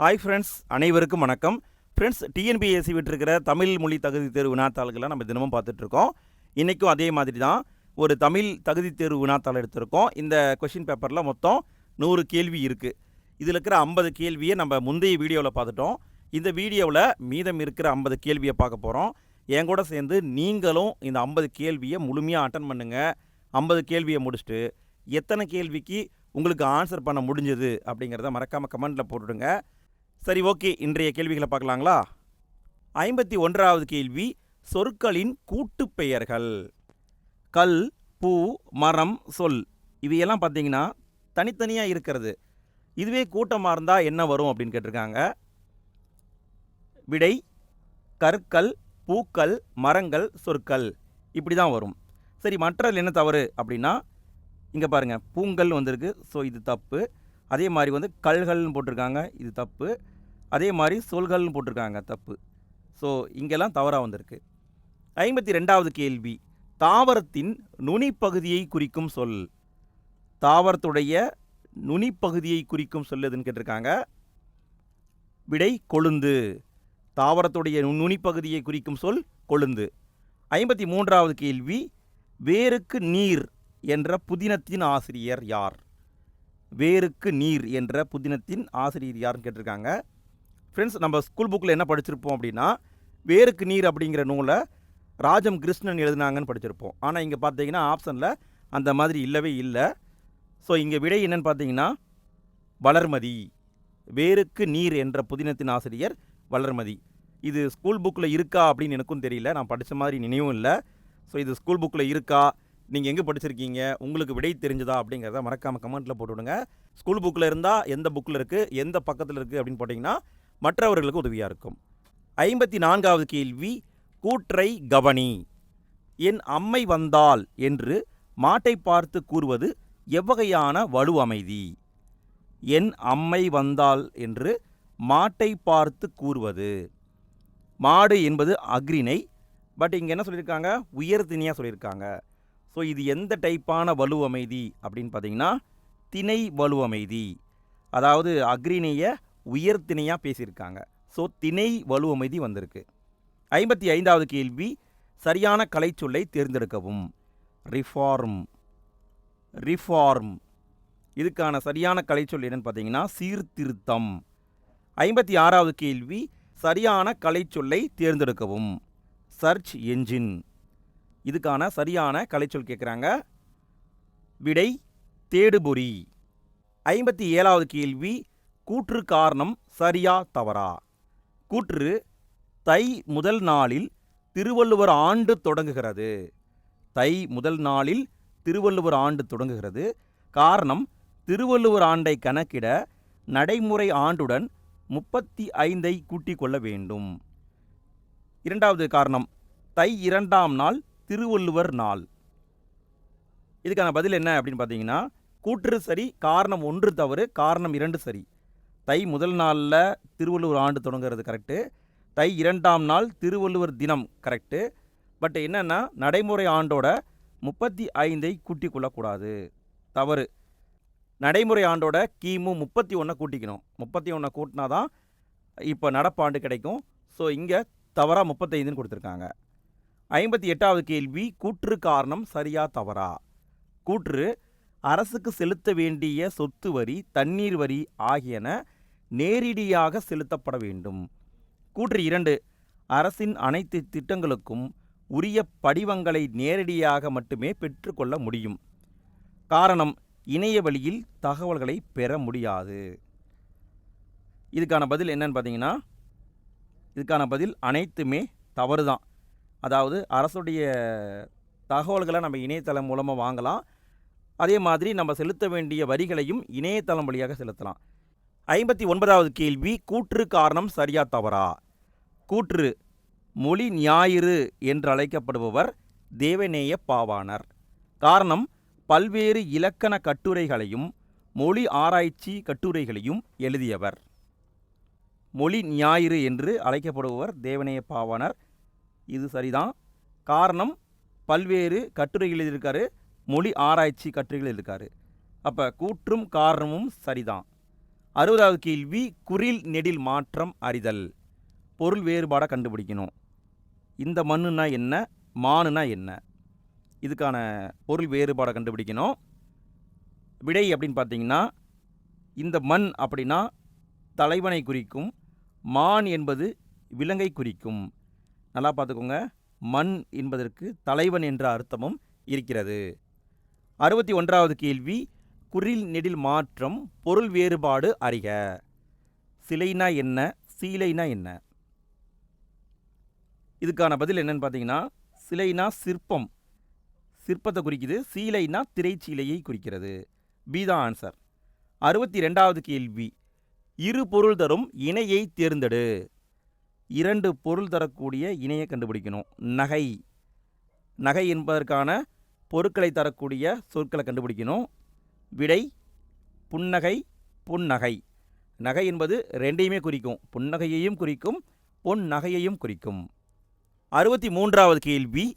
Hi friends அனைவருக்கும் வணக்கம். Friends TNPSC விட்டுருக்கிற Tamil மொழி தகுதி தேர்வு வினாத்தாள்களை நம்ம தினமும் பார்த்துட்ருக்கோம். இன்றைக்கும் அதே மாதிரி தான் ஒரு தமிழ் தகுதி தேர்வு வினாத்தாள் எடுத்திருக்கோம். இந்த கொஷின் பேப்பரில் மொத்தம் நூறு கேள்வி இருக்குது இதில் இருக்கிற ஐம்பது கேள்வியை நம்ம முந்தைய வீடியோவில் பார்த்துட்டோம். இந்த வீடியோவில் மீதம் இருக்கிற ஐம்பது கேள்வியை பார்க்க போகிறோம் என் கூட சேர்ந்து நீங்களும் இந்த ஐம்பது கேள்வியை முழுமையாக அட்டன் பண்ணுங்கள் ஐம்பது கேள்வியை முடிச்சுட்டு எத்தனை கேள்விக்கு உங்களுக்கு ஆன்சர் பண்ண முடிஞ்சது அப்படிங்கிறத மறக்காமல் கமெண்ட்டில் போட்டுடுங்க. சரி ஓகே. இன்றைய கேள்விகளை பார்க்கலாங்களா? ஐம்பத்தி ஒன்றாவது கேள்வி சொற்களின் கூட்டு பெயர்கள். கல் பூ மரம் சொல். இவையெல்லாம் பார்த்தீங்கன்னா தனித்தனியாக இருக்கிறது. இதுவே கூட்டமாக இருந்தால் என்ன வரும் அப்படின்னு கேட்டிருக்காங்க. விடை கற்கள் பூக்கள் மரங்கள் சொற்கள். இப்படி தான் வரும். சரி மற்றதில் என்ன தவறு அப்படின்னா இங்கே பாருங்கள் பூங்கல் வந்திருக்கு. ஸோ இது தப்பு. அதே மாதிரி வந்து கல்கள்னு போட்டிருக்காங்க இது தப்பு. அதே மாதிரி சொல்கள்னு போட்டிருக்காங்க தப்பு. ஸோ இங்கெல்லாம் தவறாக வந்திருக்கு. ஐம்பத்தி ரெண்டாவது கேள்வி. தாவரத்தின் நுனிப்பகுதியை குறிக்கும் சொல். தாவரத்துடைய நுனிப்பகுதியை குறிக்கும் சொல் எதுன்னு கேட்டிருக்காங்க? விடை கொழுந்து. தாவரத்துடைய நுனிப்பகுதியை குறிக்கும் சொல் கொழுந்து. ஐம்பத்தி மூன்றாவது கேள்வி. வேருக்கு நீர் என்ற புதினத்தின் ஆசிரியர் யார்? வேருக்கு நீர் என்ற புதினத்தின் ஆசிரியர் யாருன்னு கேட்டிருக்காங்க. ஃப்ரெண்ட்ஸ் நம்ம ஸ்கூல் புக்கில் என்ன படிச்சிருப்போம் அப்படின்னா வேருக்கு நீர் அப்படிங்கிற நூலை ராஜம் கிருஷ்ணன் எழுதினாங்கன்னு படிச்சிருப்போம். ஆனால் இங்கே பார்த்தீங்கன்னா ஆப்ஷனில் அந்த மாதிரி இல்லவே இல்லை. ஸோ இங்கே விடை என்னன்னு பார்த்தீங்கன்னா வளர்மதி. வேருக்கு நீர் என்ற புதினத்தின் ஆசிரியர் வளர்மதி. இது ஸ்கூல் புக்கில் இருக்கா அப்படின்னு எனக்கும் தெரியல. நான் படித்த மாதிரி நினைவும் இல்லை. ஸோ இது ஸ்கூல் புக்கில் இருக்கா? நீங்கள் எங்கே படிச்சிருக்கீங்க? உங்களுக்கு விடை தெரிஞ்சதா? அப்படிங்கிறத மறக்காமல் கமெண்ட்டில் போட்டுவிடுங்க. ஸ்கூல் புக்கில் இருந்தால் எந்த புக்கில் இருக்குது எந்த பக்கத்தில் இருக்குது அப்படின்னு போட்டிங்கன்னா மற்றவர்களுக்கு உதவியாக இருக்கும். ஐம்பத்தி நான்காவது கேள்வி கூற்றை கவனி. என் அம்மை வந்தால் என்று மாட்டை பார்த்து கூறுவது எவ்வகையான வலு அமைதி? என் அம்மை வந்தால் என்று மாட்டை பார்த்து கூறுவது. மாடு என்பது அக்ரிணை பட் இங்கே என்ன சொல்லியிருக்காங்க? உயர்திணையாக சொல்லியிருக்காங்க. ஸோ இது எந்த டைப்பான வலு அமைதி அப்படின்னு பார்த்தீங்கன்னா திணை வலு அமைதி அதாவது அக்ரிணையை உயர்திணையாக பேசியிருக்காங்க. ஸோ திணை வலு அமைதி வந்திருக்கு. ஐம்பத்தி ஐந்தாவது கேள்வி சரியான கலைச்சொல்லை தேர்ந்தெடுக்கவும். ரிஃபார்ம் ரிஃபார்ம் இதுக்கான சரியான கலைச்சொல் என்னன்னு பார்த்தீங்கன்னா சீர்திருத்தம். ஐம்பத்தி ஆறாவது கேள்வி சரியான கலைச்சொல்லை தேர்ந்தெடுக்கவும். சர்ச் என்ஜின் இதுக்கான சரியான கலைச்சொல் கேட்குறாங்க விடை தேடுபொறி. ஐம்பத்தி ஏழாவது கேள்வி கூற்று காரணம் சரியா தவறா? கூற்று தை முதல் நாளில் திருவள்ளுவர் ஆண்டு தொடங்குகிறது. தை முதல் நாளில் திருவள்ளுவர் ஆண்டு தொடங்குகிறது. காரணம் திருவள்ளுவர் ஆண்டை கணக்கிட நடைமுறை ஆண்டுடன் முப்பத்தி ஐந்தை கூட்டிக் கொள்ள வேண்டும். இரண்டாவது காரணம் தை இரண்டாம் நாள் திருவள்ளுவர் நாள். இதுக்கான பதில் என்ன அப்படின்னு பார்த்தீங்கன்னா கூற்று சரி காரணம் ஒன்று தவறு காரணம் இரண்டு சரி. தை முதல் நாளில் திருவள்ளுவர் ஆண்டு தொடங்குறது கரெக்டு தை இரண்டாம் நாள் திருவள்ளுவர் தினம் கரெக்டு பட் என்னென்னா நடைமுறை ஆண்டோட முப்பத்தி ஐந்தை கூட்டிக் கொள்ளக்கூடாது. தவறு. நடைமுறை ஆண்டோட கிமு முப்பத்தி ஒன்றை கூட்டிக்கணும். முப்பத்தி ஒன்றை கூட்டினா தான் இப்போ நடப்பாண்டு கிடைக்கும். ஸோ இங்கே தவறாக முப்பத்தைந்துன்னு கொடுத்துருக்காங்க. ஐம்பத்தி எட்டாவது கேள்வி கூற்று காரணம் சரியா தவறா? கூற்று அரசுக்கு செலுத்த வேண்டிய சொத்து வரி தண்ணீர் வரி ஆகியன நேரடியாக செலுத்தப்பட வேண்டும். கூற்று இரண்டு அரசின் அனைத்து திட்டங்களுக்கும் உரிய படிவங்களை நேரடியாக மட்டுமே பெற்றுக்கொள்ள முடியும். காரணம் இணைய வழியில் தகவல்களை பெற முடியாது. இதுக்கான பதில் என்னன்னு பார்த்தீங்கன்னா இதுக்கான பதில் அனைத்துமே தவறு தான் அதாவது அரசுடைய தகவல்களை நம்ம இணையதளம் மூலமாக வாங்கலாம். அதே மாதிரி நம்ம செலுத்த வேண்டிய வரிகளையும் இணையதளம் வழியாக செலுத்தலாம். ஐம்பத்தி ஒன்பதாவது கேள்வி கூற்று காரணம் சரியா தவறா? கூற்று மொழி ஞாயிறு என்று அழைக்கப்படுபவர் தேவநேய பாவாணர். காரணம் பல்வேறு இலக்கண கட்டுரைகளையும் மொழி ஆராய்ச்சி கட்டுரைகளையும் எழுதியவர். மொழி ஞாயிறு என்று அழைக்கப்படுபவர் தேவநேய பாவாணர். இது சரிதான். காரணம் பல்வேறு கட்டுரைகள் எழுதியிருக்காரு. மொழி ஆராய்ச்சி கட்டுரைகள் இருக்கார் அப்போ கூற்றும் காரணமும் சரிதான். அறுபதாவது கேள்வி குறில் நெடில் மாற்றம் அறிதல். பொருள் வேறுபாட கண்டுபிடிக்கணும். இந்த மண்ணுனா என்ன மானுனா என்ன? இதுக்கான பொருள் வேறுபாடை கண்டுபிடிக்கணும். விடை அப்படின்னு பார்த்தீங்கன்னா இந்த மண் அப்படின்னா தலைவனை குறிக்கும் மான் என்பது விலங்கை குறிக்கும். நல்லா பார்த்துக்கோங்க. மண் என்பதற்கு தலைவன் என்ற அர்த்தமும் இருக்கிறது. அறுபத்தி ஒன்றாவது கேள்வி குறில் நெடில் மாற்றம் பொருள் வேறுபாடு அறிக. சிலைனா என்ன சீலைனா என்ன? இதுக்கான பதில் என்னன்னு பார்த்தீங்கன்னா சிலைனா சிற்பம். சிற்பத்தை குறிக்குது சீலைனா திரைச்சீலையை குறிக்கிறது. பி தான் ஆன்சர் அறுபத்தி ரெண்டாவது கேள்வி இரு பொருள் தரும் இணையை தேர்ந்தெடு. இரண்டு பொருள் தரக்கூடிய இணையை கண்டுபிடிக்கணும். நகை. நகை என்பதற்கான பொருட்களை தரக்கூடிய சொற்களை கண்டுபிடிக்கணும். விடை புன்னகை புன்னகை. நகை என்பது ரெண்டையுமே குறிக்கும். புன்னகையையும் குறிக்கும் பொன் நகையையும் குறிக்கும். அறுபத்தி மூன்றாவது கேள்வி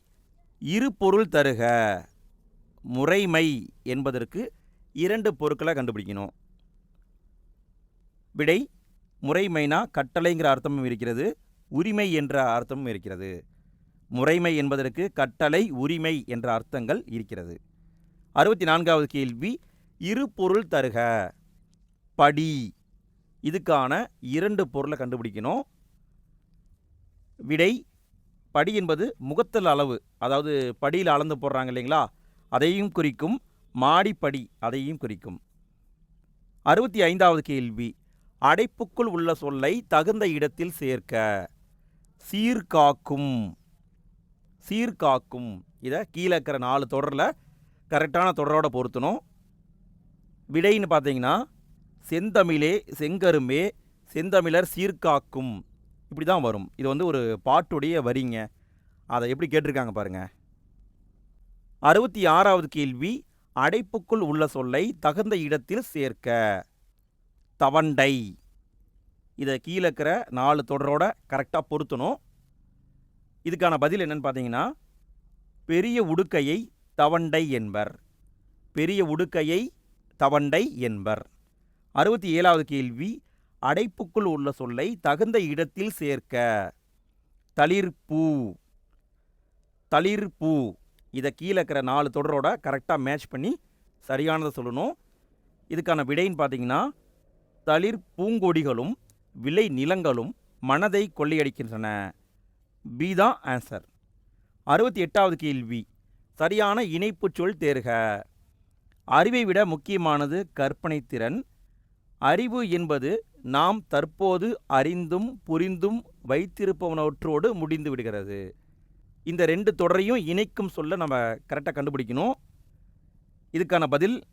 இரு பொருள் தருக. முறைமை என்பதற்கு இரண்டு பொருட்களை கண்டுபிடிக்கணும். விடை முறைமைனா கட்டளைங்கிற அர்த்தமும் இருக்கிறது. உரிமை என்ற அர்த்தமும் இருக்கிறது. முறைமை என்பதற்கு கட்டளை உரிமை என்ற அர்த்தங்கள் இருக்கிறது. அறுபத்தி நான்காவது கேள்வி இரு பொருள் தருக. படி. இதுக்கான இரண்டு பொருளை கண்டுபிடிக்கணும். விடை படி என்பது முகத்தல் அளவு. அதாவது படியில் அளந்து போடுறாங்க இல்லைங்களா? அதையும் குறிக்கும். மாடிப்படி அதையும் குறிக்கும். அறுபத்தி ஐந்தாவது கேள்வி அடைப்புக்குள் உள்ள சொல்லை தகுந்த இடத்தில் சேர்க்க. சீர்காக்கும். சீர்காக்கும். இதை கீழே இருக்கிற நாலு தொடரில் கரெக்டான தொடரோட பொருத்தணும். விடைன்னு பார்த்தீங்கன்னா செந்தமிழே செங்கரும்பே செந்தமிழர் சீர்காக்கும். இப்படி தான் வரும். இது வந்து ஒரு பாட்டுடைய வரிங்க. அதை எப்படி கேட்டிருக்காங்க பாருங்கள் அறுபத்தி ஆறாவது கேள்வி அடைப்புக்குள் உள்ள சொல்லை தகுந்த இடத்தில் சேர்க்க. தவண்டை. இதை கீழே இருக்கிற நாலு தொடரோட கரெக்டாக பொருத்தணும். இதுக்கான பதில் என்னன்னு பார்த்தீங்கன்னா பெரிய உடுக்கையை தவண்டை என்பர். பெரிய உடுக்கையை தவண்டை என்பர். அறுபத்தி ஏழாவது கேள்வி அடைப்புக்குள் உள்ள சொல்லை தகுந்த இடத்தில் சேர்க்க. தளிர்பூ தளிர்பூ இதை கீழே இருக்கிற நாலு தொடரோட கரெக்டாக மேட்ச் பண்ணி சரியானதை சொல்லணும். இதுக்கான விடைன்னு பார்த்தீங்கன்னா தளிர் பூங்கொடிகளும் விளை நிலங்களும் மனதை கொள்ளையடிக்கின்றன. பி தான் ஆன்சர் அறுபத்தி எட்டாவது கேள்வி. சரியான இணைப்புச் சொல் தேர்க. அறிவை விட முக்கியமானது கற்பனை திறன். அறிவு என்பது நாம் தற்போது அறிந்தும் புரிந்தும் வைத்திருப்பவனவற்றோடு முடிந்து விடுகிறது. இந்த ரெண்டு தொடரையும் இணைக்கும் சொல்ல நம்ம கரெக்டாக கண்டுபிடிக்கணும். இதுக்கான பதில்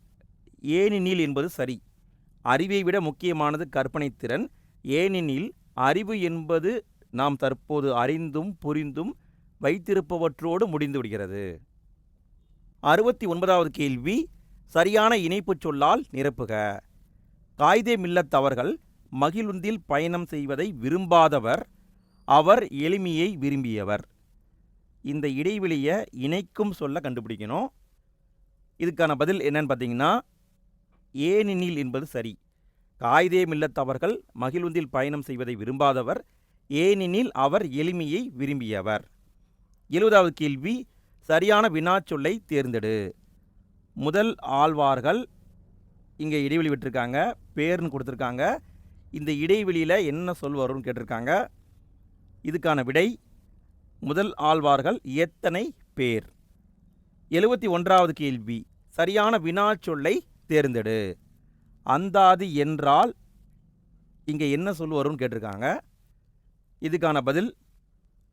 ஏனெனில் என்பது சரி. அறிவை விட முக்கியமானது கற்பனை திறன். ஏனெனில் அறிவு என்பது நாம் தற்போது அறிந்தும் புரிந்தும் வைத்திருப்பவற்றோடு முடிந்துவிடுகிறது அறுபத்தி ஒன்பதாவது கேள்வி சரியான இணைப்புச் சொல்லால் நிரப்புக. காய்தே மில்லத்தவர்கள் மகிழுந்தில் பயணம் செய்வதை விரும்பாதவர் அவர் எளிமையை விரும்பியவர். இந்த இடைவெளியை இணைக்கும் சொல்ல கண்டுபிடிக்கணும். இதுக்கான பதில் என்னன்னு பார்த்தீங்கன்னா ஏனெனில் என்பது சரி. காய்தே மில்லத்தவர்கள் மகிழுந்தில் பயணம் செய்வதை விரும்பாதவர் ஏனெனில் அவர் எளிமையை விரும்பியவர். எழுபதாவது கேள்வி சரியான வினாச்சொல்லை தேர்ந்தெடு. முதல் ஆழ்வார்கள் இங்கே இடைவெளி விட்டுருக்காங்க பேர்னு கொடுத்துருக்காங்க. இந்த இடைவெளியில் என்ன சொல் வரும்னு கேட்டிருக்காங்க. இதுக்கான விடை முதல் ஆழ்வார்கள் எத்தனை பேர்? எழுபத்தி ஒன்றாவது கேள்வி சரியான வினாச்சொல்லை தேர்ந்தெடு. அந்தாதி என்றால் இங்கே என்ன சொல் வரும்னு கேட்டிருக்காங்க? இதுக்கான பதில்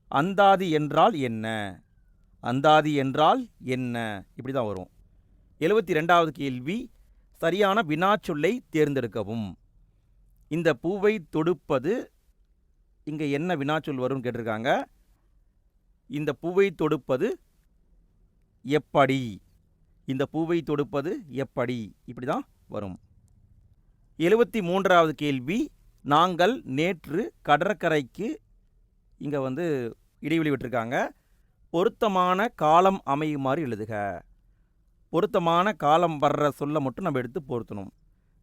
அந்தாதி என்றால் என்ன? அந்தாதி என்றால் என்ன? இப்படி தான் வரும். எழுபத்தி ரெண்டாவது கேள்வி சரியான வினாச்சொல்லை தேர்ந்தெடுக்கவும். இந்த பூவை தொடுப்பது இங்கே என்ன வினாச்சொல் வரும்னு கேட்டிருக்காங்க? இந்த பூவை தொடுப்பது எப்படி? இந்த பூவை தொடுப்பது எப்படி? இப்படி தான் வரும். எழுபத்தி மூன்றாவது கேள்வி நாங்கள் நேற்று கடற்கரைக்கு இங்கே வந்து இடைவெளி விட்டுருக்காங்க. பொருத்தமான காலம் அமையுமாறு எழுதுக. பொருத்தமான காலம் வர்ற சொல்ல மட்டும் நம்ம எடுத்து பொருத்தணும்.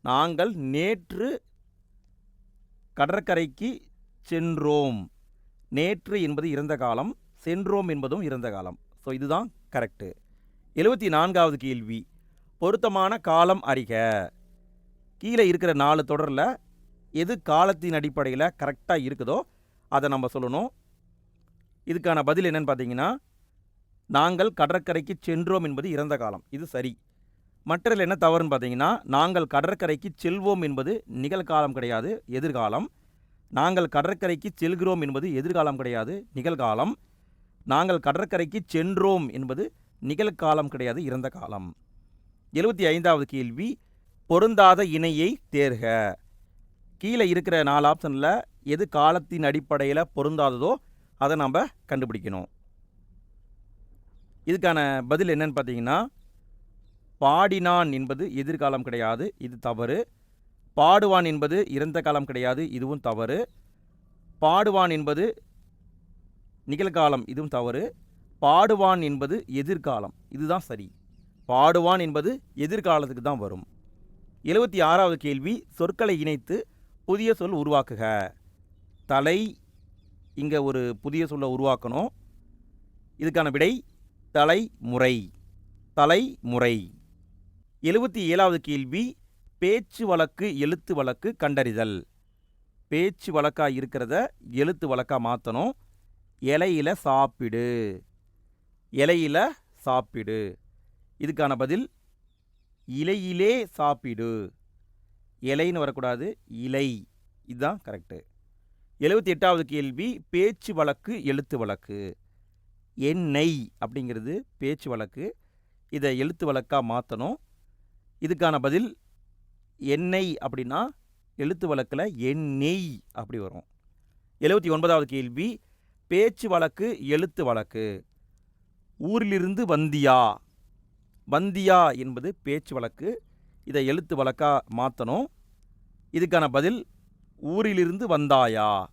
நாங்கள் நேற்று கடற்கரைக்கு சென்றோம். நேற்று என்பது இறந்த காலம் சென்றோம் என்பதும் இறந்த காலம். ஸோ இதுதான் கரெக்டு எழுபத்தி நான்காவது கேள்வி பொருத்தமான காலம் அறிக. கீழே இருக்கிற நாலு தொடரில் எது காலத்தின் அடிப்படையில் கரெக்டாக இருக்குதோ அதை நம்ம சொல்லணும். இதுக்கான பதில் என்னன்னு பார்த்தீங்கன்னா நாங்கள் கடற்கரைக்கு சென்றோம் என்பது இறந்த காலம். இது சரி. மற்றதில் என்ன தவறுன்னு பார்த்தீங்கன்னா நாங்கள் கடற்கரைக்கு செல்வோம் என்பது நிகழ்காலம் கிடையாது எதிர்காலம். நாங்கள் கடற்கரைக்கு செல்கிறோம் என்பது எதிர்காலம் கிடையாது நிகழ்காலம். நாங்கள் கடற்கரைக்கு சென்றோம் என்பது நிகழ்காலம் கிடையாது இறந்த காலம். எழுபத்தி ஐந்தாவது கேள்வி பொருந்தாத இணையை தேர்க. கீழே இருக்கிற நாலு ஆப்ஷனில் எது காலத்தின் அடிப்படையில் பொருந்தாததோ அதை நம்ம கண்டுபிடிக்கணும். இதுக்கான பதில் என்னன்னு பார்த்தீங்கன்னா பாடினான் என்பது எதிர்காலம் கிடையாது இது தவறு. பாடுவான் என்பது இறந்த காலம் கிடையாது இதுவும் தவறு. பாடுவான் என்பது நிகழ்காலம் இதுவும் தவறு. பாடுவான் என்பது எதிர்காலம் இதுதான் சரி. பாடுவான் என்பது எதிர்காலத்துக்கு தான் வரும். எழுபத்தி ஆறாவது கேள்வி சொற்களை இணைத்து புதிய சொல் உருவாக்குக. தலை இங்கே ஒரு புதிய சொல்லை உருவாக்கணும். இதுக்கான விடை தலைமுறை தலைமுறை எழுபத்தி ஏழாவது கேள்வி பேச்சு வழக்கு எழுத்து வழக்கு கண்டறிதல். பேச்சு வழக்காக இருக்கிறத எழுத்து வழக்காக மாற்றணும் இலையில சாப்பிடு. இலையில சாப்பிடு. இதுக்கான பதில் இலையிலே சாப்பிடு. இலைன்னு வரக்கூடாது இலை. இதுதான் கரெக்டு எழுபத்தி எட்டாவது கேள்வி பேச்சு வழக்கு எழுத்து வழக்கு. எண்ணெய் அப்படிங்கிறது பேச்சு வழக்கு. இதை எழுத்து வழக்காக மாற்றணும் இதுக்கான பதில் எண்ணெய் அப்படின்னா எழுத்து வழக்கில் எண்ணெய் அப்படி வரும். எழுபத்தி ஒன்பதாவது கேள்வி பேச்சு வழக்கு எழுத்து வழக்கு. ஊரிலிருந்து வந்தியா? வந்தியா என்பது பேச்சு வழக்கு. இதை எழுத்து வழக்காக மாற்றணும் இதுக்கான பதில் ஊரிலிருந்து வந்தாயா?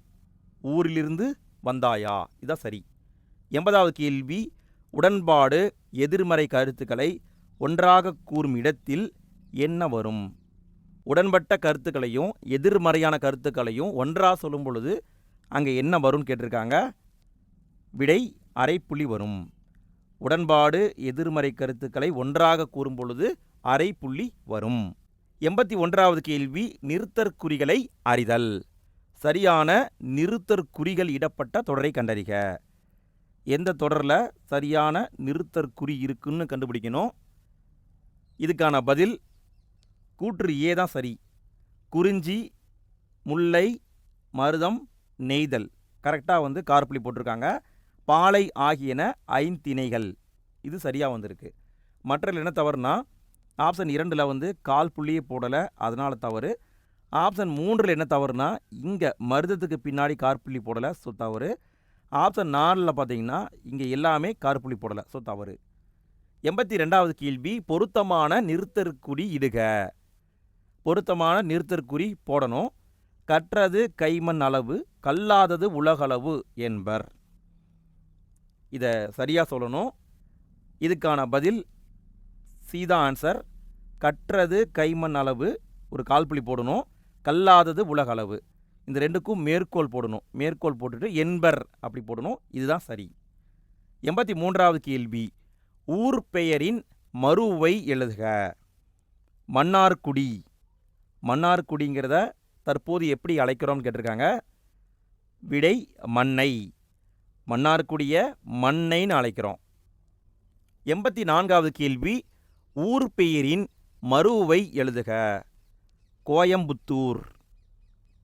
ஊரிலிருந்து வந்தாயா? இதான் சரி. எண்பதாவது கேள்வி உடன்பாடு எதிர்மறை கருத்துக்களை ஒன்றாக கூறும் இடத்தில் என்ன வரும்? உடன்பட்ட கருத்துக்களையும் எதிர்மறையான கருத்துக்களையும் ஒன்றாக சொல்லும் பொழுது அங்கே என்ன வரும்னு கேட்டிருக்காங்க? விடை அரைப்புள்ளி வரும். உடன்பாடு எதிர்மறை கருத்துக்களை ஒன்றாக கூறும்பொழுது அரை புள்ளி வரும். எண்பத்தி ஒன்றாவது கேள்வி நிறுத்தற்குறிகளை அறிதல். சரியான நிறுத்தற்குறிகள் இடப்பட்ட தொடரை கண்டறிக. எந்த தொடரில் சரியான நிறுத்தற்குறி இருக்குன்னு கண்டுபிடிக்கணும்? இதுக்கான பதில் கூற்று ஏ தான் சரி. குறிஞ்சி முல்லை மருதம் நெய்தல். கரெக்டாக வந்து கார்புளி போட்டிருக்காங்க. பாலை ஆகியன ஐந்திணைகள். இது சரியாக வந்திருக்கு. மற்ற என்ன தவறுனா ஆப்ஷன் இரண்டில் வந்து கால் புள்ளியே போடலை அதனால் தவறு. ஆப்ஷன் மூன்றில் என்ன தவறுனா இங்கே மருதத்துக்கு பின்னாடி கார்புள்ளி போடலை ஸோ தவறு. ஆப்ஷன் நாலில் பார்த்தீங்கன்னா இங்கே எல்லாமே கார்புள்ளி போடலை ஸோ தவறு. எண்பத்தி ரெண்டாவது கேள்வி பொருத்தமான நிறுத்தற்குறி இடுக. பொருத்தமான நிறுத்தற்குறி போடணும். கற்றது கைமண் அளவு கல்லாதது உலகளவு என்பர். இதை சரியாக சொல்லணும். இதுக்கான பதில் சீதா ஆன்சர் கற்றது கைமண் அளவு ஒரு கால்புள்ளி போடணும். கல்லாதது உலகளவு இந்த ரெண்டுக்கும் மேற்கோள் போடணும். மேற்கோள் போட்டுட்டு என்பர் அப்படி போடணும். இதுதான் சரி. எண்பத்தி மூன்றாவது கேள்வி. ஊர் பெயரின் மறுவை எழுதுக. மன்னார்குடி. மன்னார்குடிங்கிறத தற்போது எப்படி அழைக்கிறோம்னு கேட்டிருக்காங்க. விடை மண்ணை. மன்னார்குடிய மண்ணைன்னு அழைக்கிறோம். எண்பத்தி நான்காவது கேள்வி ஊர் பெயரின் மருவை எழுதுக. கோயம்புத்தூர்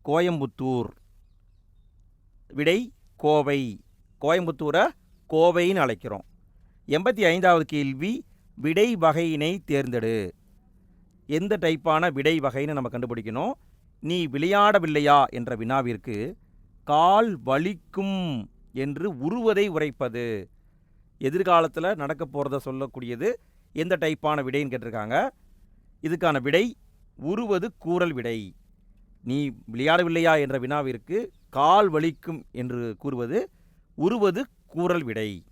கோயம்புத்தூர். விடை கோவை. கோயம்புத்தூரை கோவைன்னு அழைக்கிறோம். எண்பத்தி ஐந்தாவது கேள்வி விடை வகையினை தேர்ந்தெடு. எந்த டைப்பான விடை வகைன்னு நம்ம கண்டுபிடிக்கணும். நீ விளையாடவில்லையா என்ற வினாவிற்கு கால் வலிக்கும் என்று உருவதை உரைப்பது. எதிர்காலத்தில் நடக்க போகிறத சொல்லக்கூடியது எந்த டைப்பான விடைன்னு கேட்டிருக்காங்க. இதுக்கான விடை உருவது கூறல் விடை. நீ விளையாடவில்லையா என்ற வினாவிற்கு கால் வலிக்கும் என்று கூறுவது உருவது கூறல் விடை.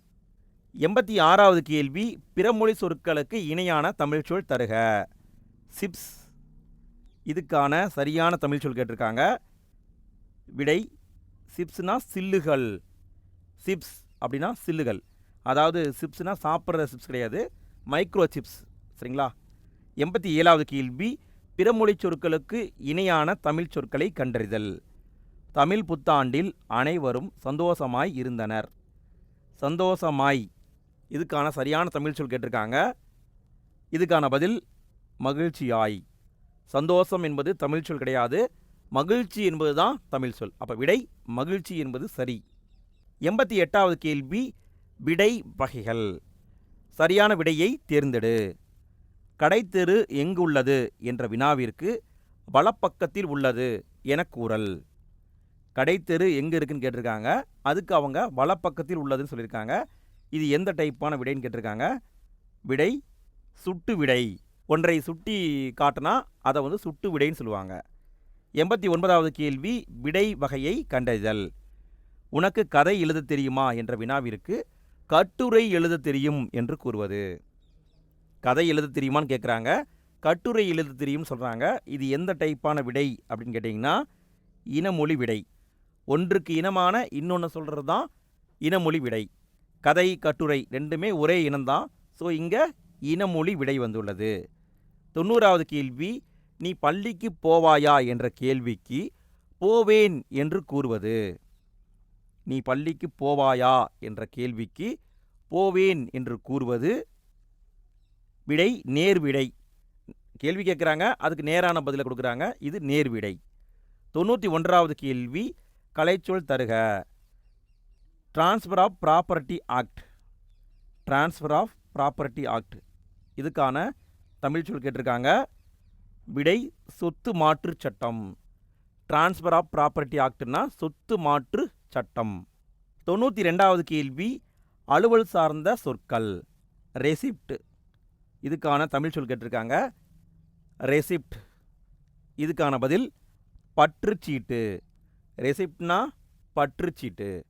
எண்பத்தி ஆறாவது கேள்வி பிறமொழி சொற்களுக்கு இணையான தமிழ்ச்சொல் தருக. சிப்ஸ். இதுக்கான சரியான தமிழ்ச்சொல் கேட்டிருக்காங்க. விடை சிப்ஸ்னா சில்லுகள். சிப்ஸ் அப்படின்னா சில்லுகள். அதாவது சிப்ஸ்னால் சாப்பிட்ற சிப்ஸ் கிடையாது மைக்ரோ சிப்ஸ். சரிங்களா? எண்பத்தி ஏழாவது கேள்வி பிறமொழி சொற்களுக்கு இணையான தமிழ் சொற்களை கண்டறிதல். தமிழ் புத்தாண்டில் அனைவரும் சந்தோஷமாய் இருந்தனர். சந்தோஷமாய். இதுக்கான சரியான தமிழ் சொல் கேட்டிருக்காங்க. இதுக்கான பதில் மகிழ்ச்சியாய். சந்தோஷம் என்பது தமிழ் சொல் கிடையாது மகிழ்ச்சி என்பது தான் தமிழ் சொல். அப்போ விடை மகிழ்ச்சி என்பது சரி. எண்பத்தி எட்டாவது கேள்வி விடை வகைகள். சரியான விடையை தேர்ந்தெடு. கடைத்தெரு எங்குள்ளது என்ற வினாவிற்கு வலப்பக்கத்தில் உள்ளது என கூறல். கடைத்தெரு எங்கே இருக்குன்னு கேட்டிருக்காங்க. அதுக்கு அவங்க வலப்பக்கத்தில் உள்ளதுன்னு சொல்லியிருக்காங்க. இது எந்த டைப்பான விடைன்னு கேட்டிருக்காங்க. விடை சுட்டு விடை. ஒன்றை சுட்டி காட்டினா அதை வந்து சுட்டு விடைன்னு சொல்லுவாங்க. எண்பத்தி ஒன்பதாவது கேள்வி விடை வகையை கண்டறிதல். உனக்கு கதை எழுத தெரியுமா என்ற வினாவிற்கு கட்டுரை எழுத தெரியும் என்று கூறுவது. கதை எழுத தெரியுமான்னு கேட்குறாங்க கட்டுரை எழுத தெரியும்னு சொல்கிறாங்க இது எந்த டைப்பான விடை அப்படின்னு கேட்டிங்கன்னா இனமொழி விடை. ஒன்றுக்கு இனமான இன்னொன்று சொல்கிறது தான் இனமொழி விடை. கதை கட்டுரை ரெண்டுமே ஒரே இனம்தான். ஸோ இங்கே இனமொழி விடை வந்துள்ளது. தொண்ணூறாவது கேள்வி நீ பள்ளிக்கு போவாயா? என்ற கேள்விக்கு போவேன் என்று கூறுவது. நீ பள்ளிக்கு போவாயா? என்ற கேள்விக்கு போவேன் என்று கூறுவது விடை நேர்விடை கேள்வி கேட்குறாங்க அதுக்கு நேரான பதிலை கொடுக்குறாங்க இது நேர்விடை தொண்ணூற்றி ஒன்றாவது கேள்வி கலைச்சொல் தருக. Transfer of property act transfer of property act இதுக்கான தமிழ் சொல் கேட்டிருக்காங்க விடை சொத்து மாற்று சட்டம். டிரான்ஸ்ஃபர் ஆஃப் ப்ராப்பர்ட்டி ஆக்ட்னா சொத்து மாற்று சட்டம். தொண்ணூற்றி ரெண்டாவது கேள்வி அலுவல் சார்ந்த சொற்கள். ரெசிப்ட். இதுக்கான தமிழ் சொல் கேட்டிருக்காங்க. ரெசிப்ட். இதுக்கான பதில் பற்றுச்சீட்டு. ரெசிப்ட்னா பற்றுச்சீட்டு.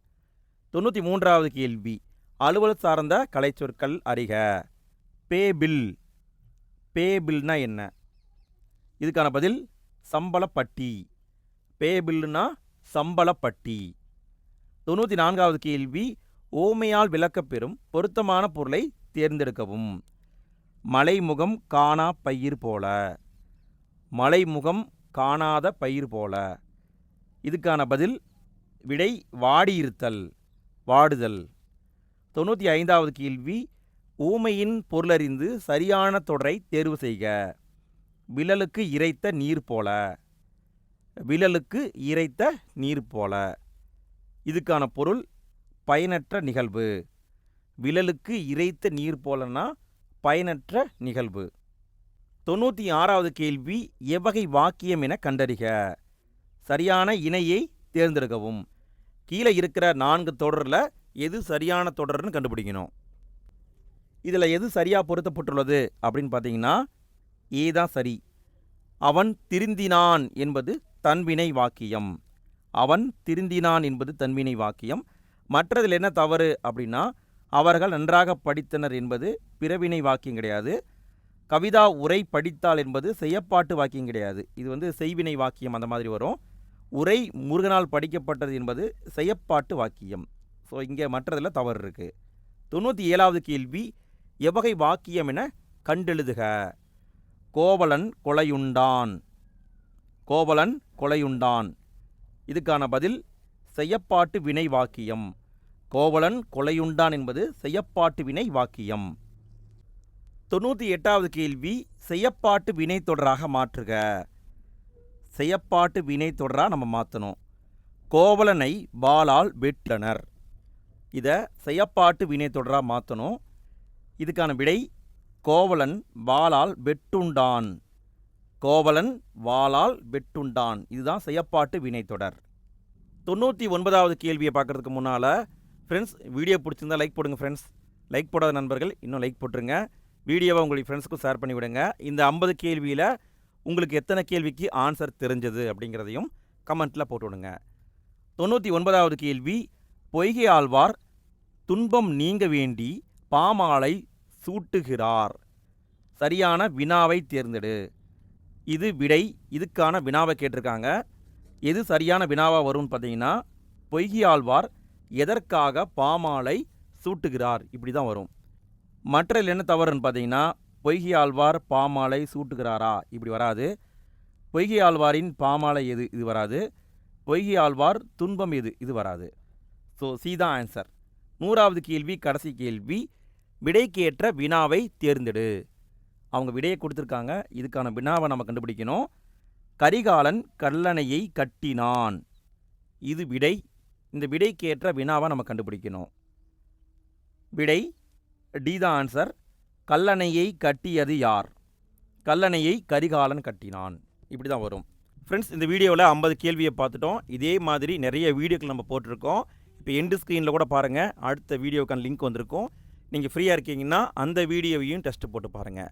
தொண்ணூற்றி மூன்றாவது கேள்வி அலுவல் சார்ந்த கலைச்சொற்கள் அறிக. பே பில் பே பில்னா என்ன? இதுக்கான பதில் சம்பளப்பட்டி. பே பில்லுனா சம்பளப்பட்டி. தொண்ணூற்றி நான்காவது கேள்வி ஓமையால் விளக்கப்பெறும் பொருத்தமான பொருளை தேர்ந்தெடுக்கவும். மலைமுகம் காணா பயிர் போல. மலைமுகம் காணாத பயிர் போல. இதுக்கான பதில் விடை வாடியிருத்தல் வாடுதல். தொண்ணூற்றி ஐந்தாவது கேள்வி ஊமையின் பொருளறிந்து சரியான தொடரை தேர்வு செய்க. விழலுக்கு இறைத்த நீர் போல. விழலுக்கு இறைத்த நீர் போல. இதுக்கான பொருள் பயனற்ற நிகழ்வு. விழலுக்கு இறைத்த நீர் போலன்னா பயனற்ற நிகழ்வு. தொண்ணூற்றி ஆறாவது கேள்வி எவ்வகை வாக்கியம் என கண்டறிக. சரியான இணையை தேர்ந்தெடுக்கவும். கீழே இருக்கிற நான்கு தொடரில் எது சரியான தொடர்னு கண்டுபிடிக்கணும். இதில் எது சரியாக பொருத்தப்பட்டுள்ளது அப்படின்னு பார்த்தீங்கன்னா ஏதான் சரி. அவன் திருந்தினான் என்பது தன்வினை வாக்கியம். அவன் திருந்தினான் என்பது தன்வினை வாக்கியம். மற்றதில் என்ன தவறு அப்படின்னா அவர்கள் நன்றாக படித்தனர் என்பது பிறவினை வாக்கியம் கிடையாது. கவிதா உரை படித்தாள் என்பது செய்யப்பாட்டு வாக்கியம் கிடையாது. இது வந்து செய்வினை வாக்கியம் அந்த மாதிரி வரும். உரை முருகனால் படிக்கப்பட்டது என்பது செய்யப்பாட்டு வாக்கியம். ஸோ இங்கே மற்றதில் தவறு இருக்குது தொண்ணூற்றி ஏழாவது கேள்வி எவ்வகை வாக்கியம் என கண்டெழுதுக. கோவலன் கொலையுண்டான். கோவலன் கொலையுண்டான். இதுக்கான பதில் செய்யப்பாட்டு வினை வாக்கியம். கோவலன் கொலையுண்டான் என்பது செய்யப்பாட்டு வினை வாக்கியம். தொண்ணூற்றி எட்டாவது கேள்வி செய்யப்பாட்டு வினை தொடராக மாற்றுக. செய்யப்பாட்டு வினை தொடராக நம்ம மாற்றணும் கோவலனை பாலால் வெட்டனர். இதை செய்யப்பாட்டு வினை தொடராக மாற்றணும் இதுக்கான விடை கோவலன் பாலால் வெட்டுண்டான். கோவலன் வாளால் வெட்டுண்டான். இதுதான் செய்யப்பாட்டு வினைத்தொடர் தொண்ணூற்றி ஒன்பதாவது கேள்வியை பார்க்குறதுக்கு முன்னால் ஃப்ரெண்ட்ஸ் வீடியோ பிடிச்சிருந்தா லைக் போடுங்க ஃப்ரெண்ட்ஸ் லைக் போடாத நண்பர்கள் இன்னும் லைக் போட்டுருங்க. வீடியோவை உங்களுக்கு ஃப்ரெண்ட்ஸுக்கும் ஷேர் பண்ணி விடுங்க இந்த ஐம்பது கேள்வியில் உங்களுக்கு எத்தனை கேள்விக்கு ஆன்சர் தெரிஞ்சது அப்படிங்கிறதையும் கமெண்ட்டில் போட்டு விடுங்க. தொண்ணூற்றி ஒன்பதாவது கேள்வி பொய்கை ஆழ்வார் துன்பம் நீங்க வேண்டி பாமாலை சூட்டுகிறார். சரியான வினாவை தேர்ந்தெடு. இது விடை இதுக்கான வினாவை கேட்டிருக்காங்க. எது சரியான வினாவாக வரும்னு பார்த்தீங்கன்னா பொய்கியாழ்வார் எதற்காக பாமாலை சூட்டுகிறார்? இப்படி தான் வரும். மற்றதில் என்ன தவறுன்னு பார்த்தீங்கன்னா பொய்கியாழ்வார் பாமாலை சூட்டுகிறாரா? இப்படி வராது. பொய்கியாழ்வாரின் பாமாலை எது? இது வராது. பொய்கியாழ்வார் துன்பம் எது? இது வராது. ஸோ சி தான் ஆன்சர் நூறாவது கேள்வி கடைசி கேள்வி. விடைக்கேற்ற வினாவை தேர்ந்தெடு. அவங்க விடையை கொடுத்துருக்காங்க. இதுக்கான வினாவை நம்ம கண்டுபிடிக்கணும். கரிகாலன் கல்லணையை கட்டினான். இது விடை. இந்த விடைக்கேற்ற வினாவை நம்ம கண்டுபிடிக்கணும். விடை. டி தான் ஆன்சர் கல்லணையை கட்டியது யார்? கல்லணையை கரிகாலன் கட்டினான். இப்படி தான் வரும். ஃப்ரெண்ட்ஸ் இந்த வீடியோவில் ஐம்பது கேள்வியை பார்த்துட்டோம். இதே மாதிரி நிறைய வீடியோக்கள் நம்ம போட்டிருக்கோம். இப்போ எண்டு ஸ்க்ரீனில் கூட பாருங்கள் அடுத்த வீடியோக்கான லிங்க் வந்திருக்கும். நீங்கள் ஃப்ரீயாக இருக்கீங்கன்னா அந்த வீடியோவையும் டெஸ்ட் போட்டு பாருங்கள்